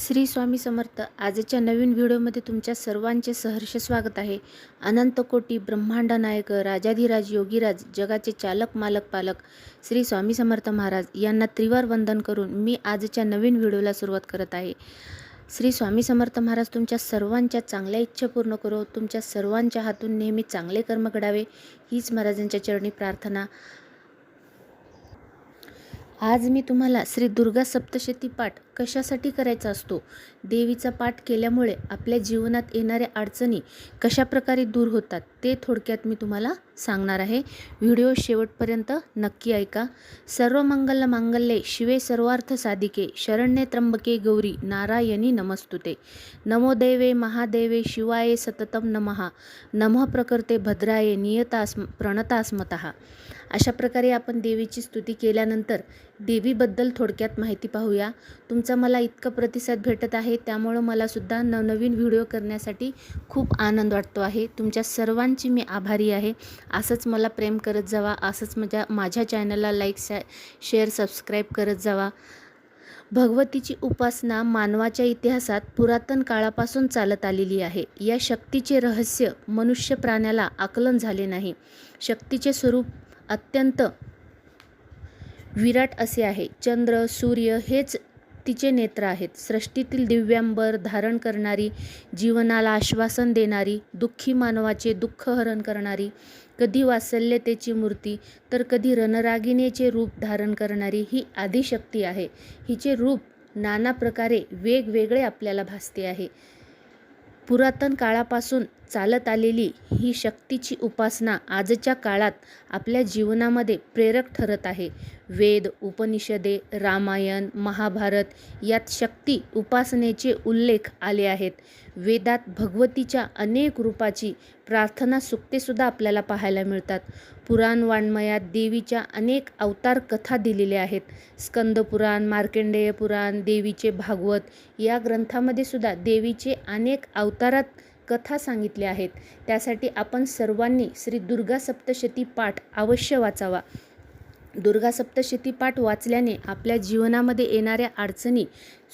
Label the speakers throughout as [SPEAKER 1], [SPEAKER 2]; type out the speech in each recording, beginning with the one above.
[SPEAKER 1] श्री स्वामी समर्थ आजच्या नवीन व्हिडिओमध्ये तुमच्या सर्वांचे सहर्ष स्वागत आहे. अनंत कोटी ब्रह्मांड नायक राजाधिराज योगीराज जगाचे चालक मालक पालक. श्री स्वामी समर्थ महाराज यांना त्रिवार वंदन करून मी आजच्या नवीन व्हिडिओला सुरुवात करत आहे. श्री स्वामी समर्थ महाराज तुमच्या सर्वांच्या चांगल्या इच्छा पूर्ण करो. तुमच्या सर्वांच्या हातून नेहमी चांगले कर्म घडावे. हीच महाराजांच्या चरणी प्रार्थना. आज मी तुम्हाला श्री दुर्गा सप्तशती पाठ कशासाठी करायचा असतो? देवीचा पाठ केल्यामुळे आपल्या जीवनात येणाऱ्या अडचणी कशाप्रकारे दूर होतात ते थोडक्यात मी तुम्हाला सांगणार आहे. व्हिडिओ शेवटपर्यंत नक्की ऐका. सर्व मंगल मांगल्ये शिवे सर्वार्थ साधिके. शरण्ये त्र्यंबके गौरी नारायणी नमस्तुते. नमो देवे महादेवे शिवाय सततम नमः. नमः प्रकर्ते भद्राये नियतास प्रणतास्मत. अशा प्रकारे आपण देवीची स्तुती केल्यानंतर देवीबद्दल थोडक्यात माहिती पाहूया. तुमचा मला इतका प्रतिसाद भेटत आहे त्यामुळं मलासुद्धा नवनवीन व्हिडिओ करण्यासाठी खूप आनंद वाटतो आहे. तुमच्या सर्वांची मी आभारी आहे. असंच मला प्रेम करत जावा. असंच माझ्या माझ्या चॅनलला लाईक शेअर सबस्क्राईब करत जावा. भगवतीची उपासना मानवाच्या इतिहासात पुरातन काळापासून चालत आलेली आहे. या शक्तीचे रहस्य मनुष्य प्राण्याला आकलन झाले नाही. शक्तीचे स्वरूप अत्यंत विराट असे आहे. चंद्र सूर्य हेच तिचे नेत्र आहेत. सृष्टीतील दिव्यांबर धारण करणारी जीवनाला आश्वासन देणारी दुःखी मानवाचे दुःख हरण करणारी कधी वात्सल्यतेची मूर्ती तर कधी रणरागिणीचे रूप धारण करणारी ही आदिशक्ती आहे. हिचे रूप नाना प्रकारे वेगवेगळे आपल्याला भासते आहे. पुरातन काळापासून चालत आलेली ही शक्तीची उपासना आजच्या काळात आपल्या जीवनामध्ये प्रेरक ठरत आहे. वेद उपनिषदे रामायण महाभारत यात शक्ती उपासनेचे उल्लेख आले आहेत. वेदात भगवतीच्या अनेक रूपाची प्रार्थना सुक्तेसुद्धा आपल्याला पाहायला मिळतात. पुराण वाङ्मयात देवीच्या अनेक अवतार कथा दिलेल्या आहेत. स्कंदपुराण मार्कंडेय पुराण देवीचे भागवत या ग्रंथामध्ये सुद्धा देवीचे अनेक अवतारात कथा सांगितल्या आहेत. त्यासाठी आपण सर्वांनी श्री दुर्गा सप्तशती पाठ अवश्य वाचावा. दुर्गा सप्तशती पाठ वाचल्याने आपल्या जीवनामध्ये येणाऱ्या अडचणी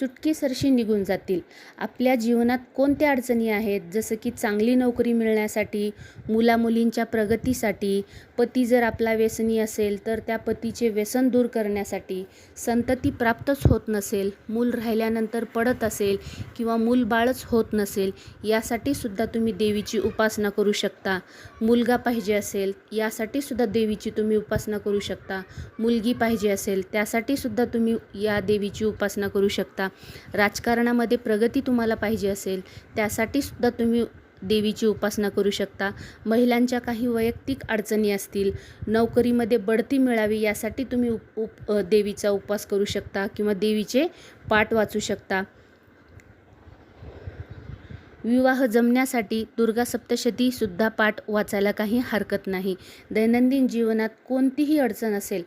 [SPEAKER 1] चुटकीसरशी निघून जातील. आपल्या जीवनात कोणत्या अडचणी आहेत? जसं की चांगली नोकरी मिळण्यासाठी मुलामुलींच्या प्रगतीसाठी पती जर आपला व्यसनी असेल तर त्या पतीचे व्यसन दूर करण्यासाठी संतती प्राप्तच होत नसेल मूल राहिल्यानंतर पडत असेल किंवा मूल बाळच होत नसेल यासाठी सुद्धा तुम्ही देवीची उपासना करू शकता. मुलगा पाहिजे असेल यासाठी सुद्धा देवीची तुम्ही उपासना करू शकता. मुलगी पाहिजे असेल त्यासाठी सुद्धा तुम्ही या देवीची उपासना करू शकता. राजकारणामध्ये प्रगती तुम्हाला पाहिजे असेल त्यासाठी सुद्धा तुम्ही देवीची उपासना करू शकता. महिलांच्या काही वैयक्तिक अडचणी असतील नोकरीमध्ये बढती मिळावी यासाठी तुम्ही उप उप देवीचा उपवास करू शकता किंवा देवीचे पाठ वाचू शकता. विवाह जमण्यासाठी दुर्गा सप्तशतीसुद्धा पाठ वाचायला काही हरकत नाही. दैनंदिन जीवनात कोणतीही अडचण असेल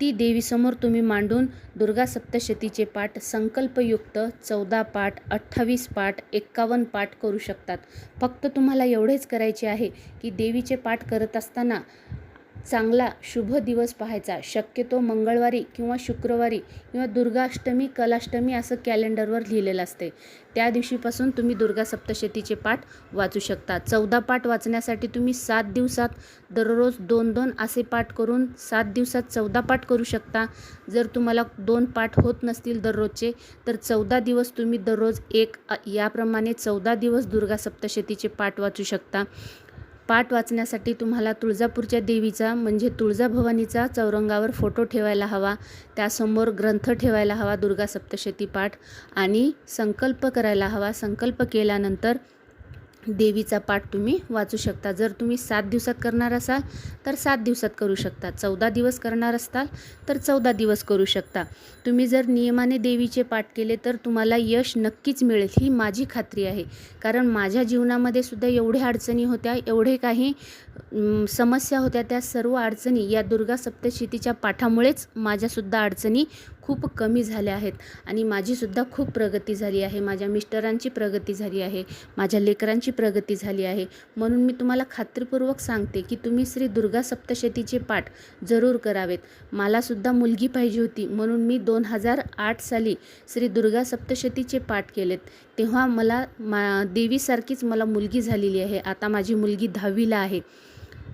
[SPEAKER 1] ती देवीसमोर तुम्ही मांडून दुर्गा सप्तशतीचे पाठ संकल्पयुक्त चौदा पाठ अठ्ठावीस पाठ एक्कावन्न पाठ करू शकतात. फक्त तुम्हाला एवढेच करायचे आहे की देवीचे पाठ करत असताना चांगला शुभ दिवस पाहायचा. शक्यतो मंगळवारी किंवा शुक्रवारी किंवा दुर्गाष्टमी कलाष्टमी असं कॅलेंडरवर लिहिलेलं असते. त्या दिवशीपासून तुम्ही दुर्गा सप्तशतीचे पाठ वाचू शकता. चौदा पाठ वाचण्यासाठी तुम्ही सात दिवसात दररोज दोन दोन असे पाठ करून सात दिवसात चौदा पाठ करू शकता. जर तुम्हाला दोन पाठ होत नसतील दररोजचे तर चौदा दिवस तुम्ही दररोज एक याप्रमाणे चौदा दिवस दुर्गा सप्तशतीचे पाठ वाचू शकता. पाठ वाचण्यासाठी तुम्हाला तुळजापूरच्या देवीचा म्हणजे तुळजाभवानीचा चौरंगावर फोटो ठेवायला हवा. त्यासमोर ग्रंथ ठेवायला हवा दुर्गा सप्तशती पाठ. आणि संकल्प करायला हवा. संकल्प केल्यानंतर देवीचा पाठ तुम्ही वाचू शकता. जर तुम्ही सात दिवसात करणार असाल तर सात दिवसात करू शकता. चौदा दिवस करणार असाल तर चौदा दिवस करू शकता. तुम्ही जर नियमाने देवीचे पाठ केले तर तुम्हाला यश नक्कीच मिळेल. ही माझी खात्री आहे. कारण माझ्या जीवनामध्ये सुद्धा एवढ्या अडचणी होत्या एवढे काही समस्या होत्या. त्या सर्व अडचणी या दुर्गा सप्तशतीच्या पाठामुळेच माझ्यासुद्धा अडचणी खूप कमी झाल्या आहेत. आणि माझीसुद्धा खूप प्रगती झाली आहे. माझ्या मिस्टरांची प्रगती झाली आहे. माझ्या लेकरांची प्रगती झाली आहे. म्हणून मी तुम्हाला खात्रीपूर्वक सांगते की तुम्ही श्री दुर्गा सप्तशतीचे पाठ जरूर करावेत. मलासुद्धा मुलगी पाहिजे होती. म्हणून मी दोन हजार आठ साली श्री दुर्गा सप्तशतीचे पाठ केलेत. तेव्हा मला मा देवीसारखीच मला मुलगी झालेली आहे. आता माझी मुलगी दहावीला आहे.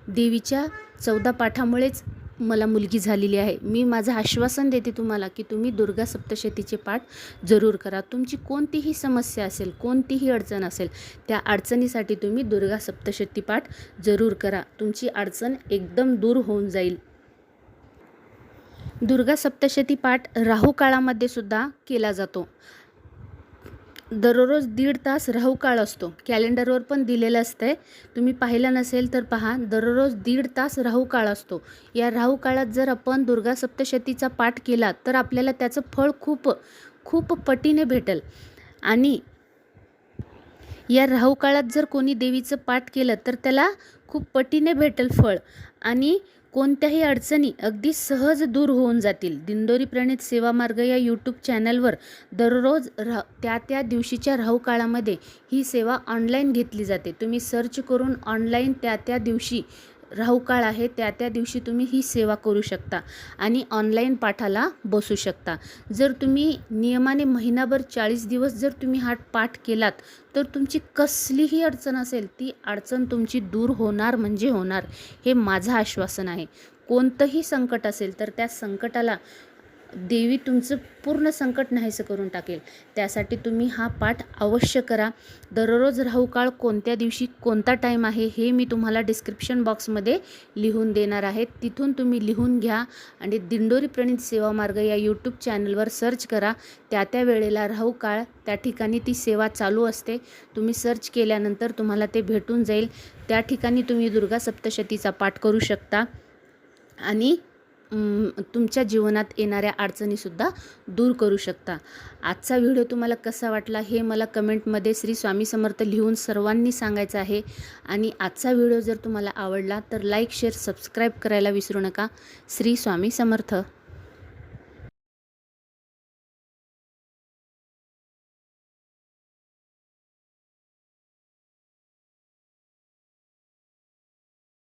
[SPEAKER 1] देवीच्या चौदा पाठामुळेच मला मुलगी झालेली आहे. मी माझं आश्वासन देते तुम्हाला की तुम्ही दुर्गा सप्तशतीचे पाठ जरूर करा. तुमची कोणतीही समस्या असेल कोणतीही अडचण असेल त्या अडचणीसाठी तुम्ही दुर्गा सप्तशती पाठ जरूर करा. तुमची अडचण एकदम दूर होऊन जाईल. दुर्गा सप्तशती पाठ राहू काळामध्ये सुद्धा केला जातो. दररोज दीड तास राहू काळ असतो. कॅलेंडरवर पण दिलेलं असतं आहे तुम्ही पाहिलं नसेल तर पहा दररोज दीड तास राहू काळ असतो. या राहू काळात जर आपण दुर्गा सप्तशतीचा पाठ केला तर आपल्याला त्याचं फळ खूप खूप पटीने भेटेल. आणि या राहू काळात जर कोणी देवीचं पाठ केलं तर त्याला खूप पटीने भेटेल फळ. आणि कोणत्याही अडचणी अगदी सहज दूर होऊन जातील. दिंडोरी प्रणित सेवा मार्ग या यूट्यूब चॅनलवर दररोज रा त्या त्या दिवशीच्या राहू काळामध्ये ही सेवा ऑनलाईन घेतली जाते. तुम्ही सर्च करून ऑनलाईन त्या त्या दिवशी राहू काळ आहे त्या त्या दिवशी तुम्ही ही सेवा करू शकता आणि ऑनलाईन पाठाला बसू शकता. जर तुम्ही नियमाने महिनाभर चाळीस दिवस जर तुम्ही हा पाठ केलात तर तुमची कसलीही अडचण असेल ती अडचण तुमची दूर होणार म्हणजे होणार हे माझं आश्वासन आहे. कोणतंही संकट असेल तर त्या संकटाला देवी तुमचं पूर्ण संकट नाहीसं करून टाकेल. त्यासाठी तुम्ही हा पाठ अवश्य करा. दररोज राहू काळ कोणत्या दिवशी कोणता टाईम आहे हे मी तुम्हाला डिस्क्रिप्शन बॉक्समध्ये लिहून देणार आहे. तिथून तुम्ही लिहून घ्या आणि दिंडोरी प्रणित सेवा मार्ग या यूट्यूब चॅनलवर सर्च करा. त्या त्या वेळेला राहू काळ त्या ठिकाणी ती सेवा चालू असते. तुम्ही सर्च केल्यानंतर तुम्हाला ते भेटून जाईल. त्या ठिकाणी तुम्ही दुर्गा सप्तशतीचा पाठ करू शकता. आणि तुमच्या जीवनात येणाऱ्या अडचणीसुद्धा दूर करू शकता. आजचा व्हिडिओ तुम्हाला कसा वाटला हे मला कमेंटमध्ये श्री स्वामी समर्थ लिहून सर्वांनी सांगायचं आहे. आणि आजचा व्हिडिओ जर तुम्हाला आवडला तर लाईक शेअर सबस्क्राईब करायला विसरू नका. श्री स्वामी समर्थ.